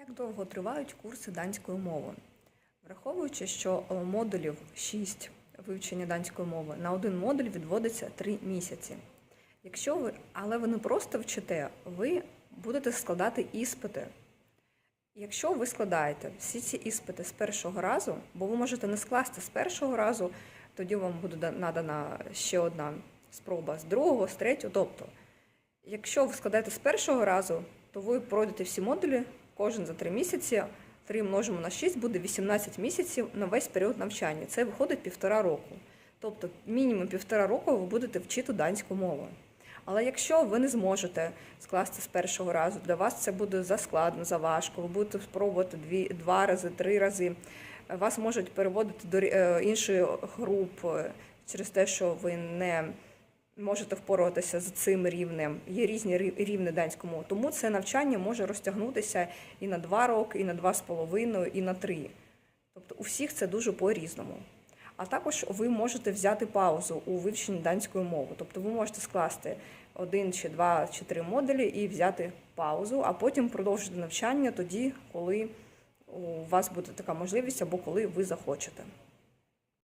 Як довго тривають курси данської мови? Враховуючи, що модулів 6 вивчення данської мови на один модуль відводиться 3 місяці. Якщо ви, але ви не просто вчите, ви будете складати іспити. Якщо ви складаєте всі ці іспити з першого разу, бо ви можете не скласти з першого разу, тоді вам буде надана ще одна спроба з другого, з третього. Тобто, якщо ви складаєте з першого разу, то ви пройдете всі модулі кожен за 3 місяці. 3 множимо на 6 буде 18 місяців на весь період навчання. Це виходить півтора року. Тобто мінімум півтора року ви будете вчити данську мову. Але якщо ви не зможете скласти з першого разу, для вас це буде заскладно, заважко, ви будете спробувати дві, два рази, три рази. Вас можуть переводити до е, іншої груп е, через те, що ви не можете впоратися з цим рівнем. Є різні рі- рівні данської мови. Тому це навчання може розтягнутися і на два роки, і на два з половиною, і на три. Тобто у всіх це дуже по-різному. А також ви можете взяти паузу у вивченні данської мови. Тобто ви можете скласти один чи два чи три модулі і взяти паузу, а потім продовжити навчання тоді, коли у вас буде така можливість або коли ви захочете.